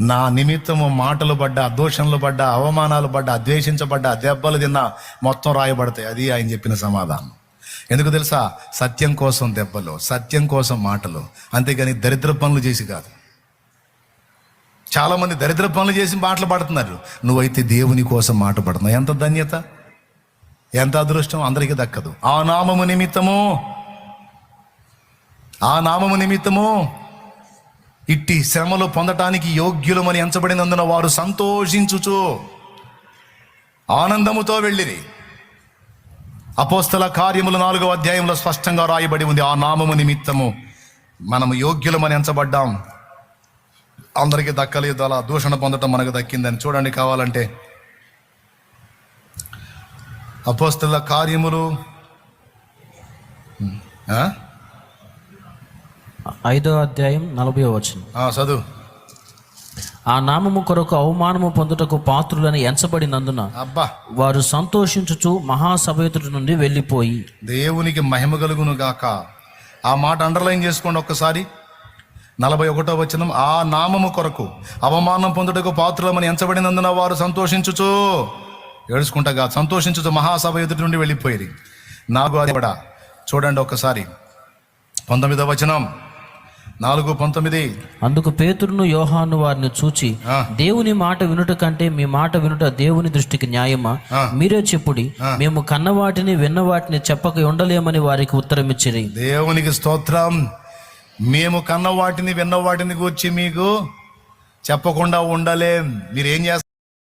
నా నిమిత్తము మాటలు పడ్డా దోషంలో పడ్డా అవమానాలు పడ్డా ద్వేషించబడ్డా దెబ్బలు తిన్నా మొత్తం రాయబడతాయి. అది ఆయన చెప్పిన సమాధానం. ఎందుకు తెలుసా? సత్యం కోసం దెబ్బలు సత్యం కోసం మాటలు. అంతేగాని దరిద్ర పనులు చేసి కాదు. చాలామంది దరిద్ర పనులు చేసి మాటలు పడుతున్నారు. నువ్వైతే దేవుని కోసం మాట పడుతున్నావు. ఎంత ధన్యత? ఎంత అదృష్టం? అందరికీ దక్కదు. ఆ నామము నిమిత్తము. ఆ నామము నిమిత్తము. ఇట్టి శ్రమలు పొందటానికి యోగ్యులమని ఎంచబడినందున వారు సంతోషించుచు ఆనందముతో వెళ్ళిరి. అపోస్తల కార్యములు నాలుగో అధ్యాయంలో స్పష్టంగా రాయబడి ఉంది. ఆ నామము నిమిత్తము మనము యోగ్యులమని ఎంచబడ్డాం. అందరికీ దక్కలేదు. అలా దూషణ పొందటం మనకు దక్కిందని చూడండి కావాలంటే. అపోస్తల కార్యములు ఐదో అధ్యాయం నలభై వచనం. ఆ, చదువు. ఆ నామము కొరకు అవమానము పొందుటకు పాత్రులని ఎంచబడినందున అబ్బా. వారు సంతోషించుచు మహాసభయుతుడి నుండి వెళ్ళిపోయి దేవునికి మహిమ కలుగును గాక. ఆ మాట అండర్లైన్ చేసుకోండి ఒక్కసారి. నలభై ఒకటో వచనం ఆ నామము కొరకు అవమానం పొందుటకు పాత్రలమని ఎంచబడినందున వారు సంతోషించుచు. ఏడుచుకుంటా కాదు సంతోషించుచు మహాసభ ఎదుటి నుండి వెళ్ళిపోయేది నాకు అది కూడా. చూడండి ఒక్కసారి. పంతొమ్మిదో వచనం నాలుగు పంతొమ్మిది. అందుకు పేతురును యోహాను వారిని చూచి. దేవుని మాట వినుట కంటే మీ మాట వినుట దేవుని దృష్టికి న్యాయమా. మీరే చెప్పుడి మేము కన్నవాటిని విన్నవాటిని చెప్పక ఉండలేమని వారికి ఉత్తరం ఇచ్చిరి దేవునికి స్తోత్రం. మేము కన్న వాటిని విన్న వాటిని గూర్చి మీకు చెప్పకుండా ఉండలేం. మీరు ఏం చేస్తారు